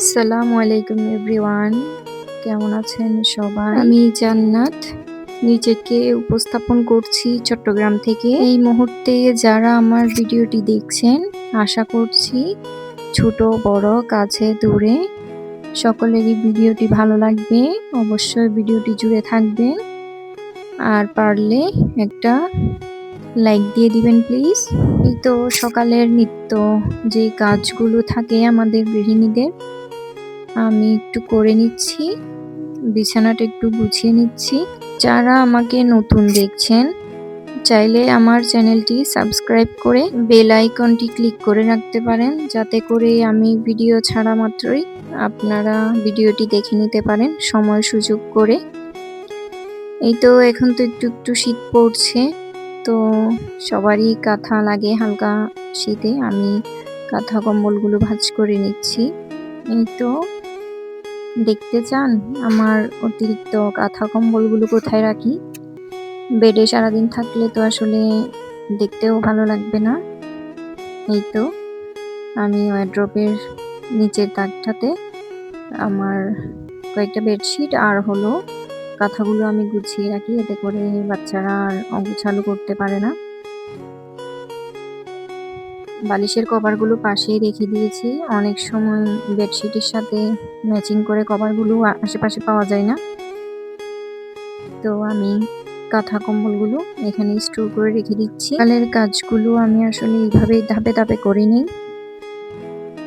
আসসালামু আলাইকুম এভরিওয়ান। কেমন আছেন সবাই? আমি জান্নাত। নিজেকে উপস্থাপন করছি চট্টগ্রাম থেকে। এই মুহূর্তে যারা আমার ভিডিওটি দেখছেন আশা করছি ছোট বড় কাছে দূরে সকলেরই ভিডিওটি ভালো লাগবে। অবশ্যই ভিডিওটি জুড়ে থাকবেন। আর পারলে একটা লাইক দিয়ে দিবেন প্লিজ। এই তো সকালের নিত্য যে কাজগুলো থাকে আমাদের গৃহিণীদের আমি একটু করে নিচ্ছি। বিছানাটা একটু গুছিয়ে নিচ্ছি। যারা আমাকে নতুন দেখছেন, চাইলে আমার চ্যানেলটি সাবস্ক্রাইব করে বেল আইকনটি ক্লিক করে রাখতে পারেন। যাতে করে আমি ভিডিও ছাড়া মাত্রই আপনারা ভিডিওটি দেখে নিতে পারেন সময় সুযোগ করে। এই তো এখন তো একটু একটু শীত পড়ছে, তো সবারই কাঁথা লাগে হালকা শীতে। আমি কাঁথা কম্বলগুলো ভাজ করে নিচ্ছি। এই তো দেখতে চান? আমার অতিরিক্ত কাঁথা কম্বলগুলো কোথায় রাখি? বেডে সারাদিন থাকলে তো আসলে দেখতেও ভালো লাগবে না। এই তো, আমি ওয়ার্ড্রপের নিচের তাকটাতে আমার কয়েকটা বেডশিট আর হলো কাঁথাগুলো আমি গুছিয়ে রাখি, এতে করে বাচ্চারা আর অগুছালো করতে পারে না। বালিশের কভারগুলো পাশেই রেখে দিয়েছি। অনেক সময় বেডশিটের সাথে ম্যাচিং করে কভারগুলো আশেপাশে পাওয়া যায় না। তো আমি কাঁথা কম্বলগুলো এখানে স্টোর করে রেখে দিচ্ছি। কালের কাজগুলো আমি আসলে এইভাবে ধাপে ধাপে করে নিই।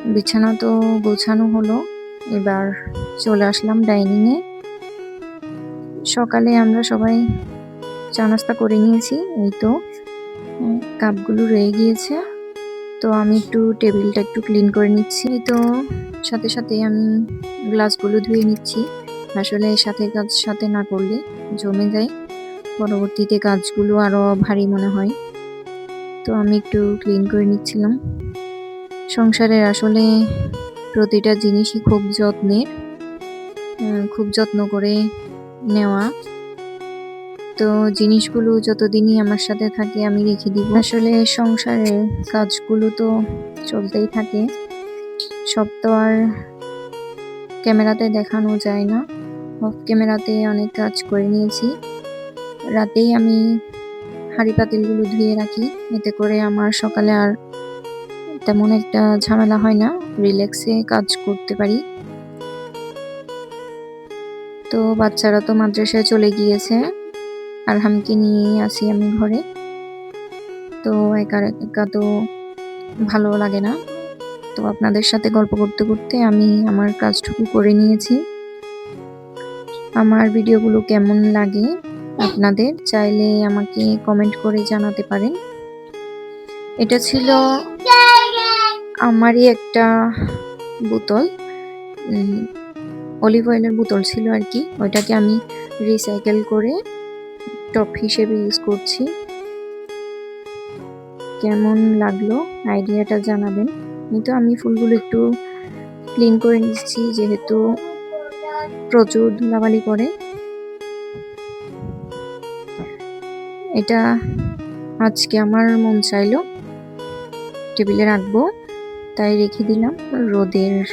বিছানা তো গোছানো হলো, এবার চলে আসলাম ডাইনিংয়ে। সকালে আমরা সবাই চা নাস্তা করে নিয়েছি, এই তো। কাপগুলো রয়ে গিয়েছে। তো আমি একটু টেবিলটা একটু ক্লিন করে নিচ্ছি। তো সাথে সাথে আমি গ্লাসগুলো ধুয়ে নিচ্ছি। আসলে সাথে কাজ সাথে না করলে জমে যায়। পরবর্তীতে কাজগুলো আরও ভারী মনে হয়। তো আমি একটু ক্লিন করে নিচ্ছিলাম। সংসারের আসলে প্রতিটা জিনিসই খুব যত্নের খুব যত্ন করে নেওয়া। তো জিনিসগুলো যতদিনই আমার সাথে থাকে আমি রেখে দিব আসলে সংসারে কাজগুলো তো চলতেই থাকে। সব তো আর ক্যামেরাতে দেখানো যায় না। অফ ক্যামেরাতে অনেক কাজ করে নিয়েছি। রাতেই আমি হাঁড়ি পাতিলগুলো ধুয়ে রাখি। এতে করে আমার সকালে আর তেমন একটা ঝামেলা হয় না। রিল্যাক্সে কাজ করতে পারি। তো বাচ্চারা তো মাদ্রাসায় চলে গিয়েছে। আর হামকে নিয়ে আসি আমি ঘরে। তো একা একা তো ভালো লাগে না। তো আপনাদের সাথে গল্প করতে করতে আমি আমার কাজটুকু করে নিয়েছি। আমার ভিডিওগুলো কেমন লাগে আপনাদের চাইলে আমাকে কমেন্ট করে জানাতে পারেন। এটা ছিল আমারই একটা বোতল অলিভ অয়েলের বোতল ছিল আর কি। ওইটাকে আমি রিসাইকেল করে টপ হিসেবে ইউজ করছি। কেমন লাগল? আইডিয়াটা জানাবেন। কিন্তু আমি ফুলগুলো একটু ক্লিন করে নিচ্ছি, যেহেতু প্রচুর ধুলাবালি করে। এটা আজকে আমার মন চাইলো। টেবিলে রাখব, তাই রেখে দিলাম রোদের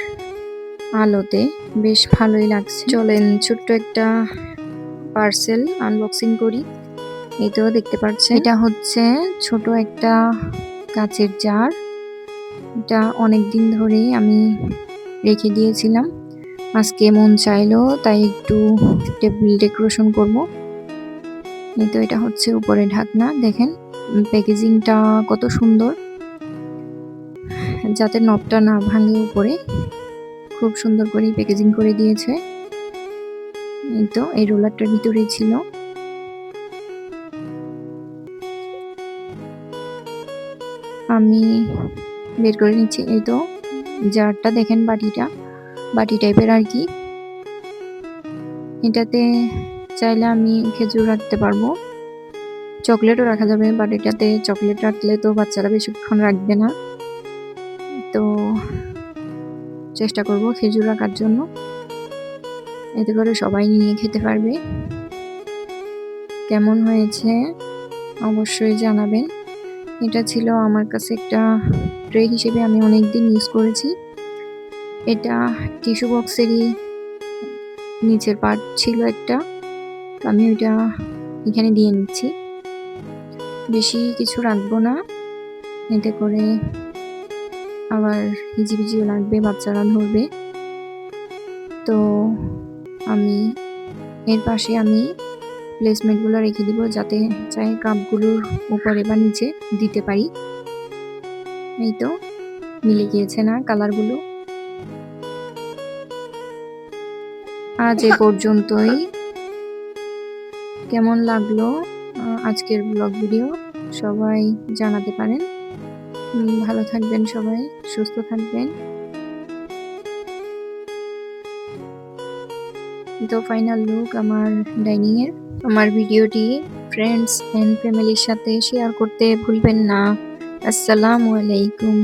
আলোতে। বেশ ভালোই লাগছে। চলেন ছোট্ট একটা পার্সেল আনবক্সিং করি। এই তো দেখতে পাচ্ছেন। এটা হচ্ছে ছোট একটা কাচের জার। এটা অনেক দিন ধরে আমি রেখে দিয়েছিলাম। আজকে মন চাইলো, তাই একটু টেবিল ডেকোরেশন করব। এই তো এটা হচ্ছে উপরে ঢাকনা, দেখেন প্যাকেজিংটা কত সুন্দর। যাতে নবটা না ভাঙে উপরে। খুব সুন্দর করে প্যাকেজিং করে দিয়েছে। এই তো এই রোলারটার ভিতরে ছিল। আমি বের করে নিচ্ছি এই তো জারটা দেখেন বাটিটা, বাটি টাইপের আর কি। এটাতে চাইলে আমি খেজুর রাখতে পারব। চকলেটও রাখা যাবে, বাট এটাতে চকলেট রাখলে তো বাচ্চারা বেশিক্ষণ রাখবে না। তো চেষ্টা করব খেজুর রাখার জন্য। এতে করে সবাই নিয়ে খেতে পারবে। কেমন হয়েছে অবশ্যই জানাবেন। এটা ছিল আমার কাছে একটা ট্রে হিসেবে আমি অনেক দিন ইউজ করেছি। এটা টিস্যু বক্সেরই নিচের পার্ট ছিল একটা। তো আমি ওইটা এখানে দিয়ে নিচ্ছি। বেশি কিছু রাখব না। এতে করে আবার হিজিবিজিও লাগবে, বাচ্চারা ধরবে। তো আমি, এর পাশে আমি প্লেসমেন্টগুলো রেখে দিব যাতে চাই কাপগুলোর উপরে বা নিচে দিতে পারি। এই তো, মিলে গিয়েছে না কালারগুলো আজ এ পর্যন্তই। কেমন লাগল আজকের ব্লগ ভিডিও সবাই জানাতে পারেন। ভালো থাকবেন সবাই, সুস্থ থাকবেন। তো ফাইনাল লুক আমার ডাইনিং এর। আমার ভিডিওটি ফ্রেন্ডস অ্যান্ড ফ্যামিলির সাথে শেয়ার করতে ভুলবেন না। আসসালামু আলাইকুম।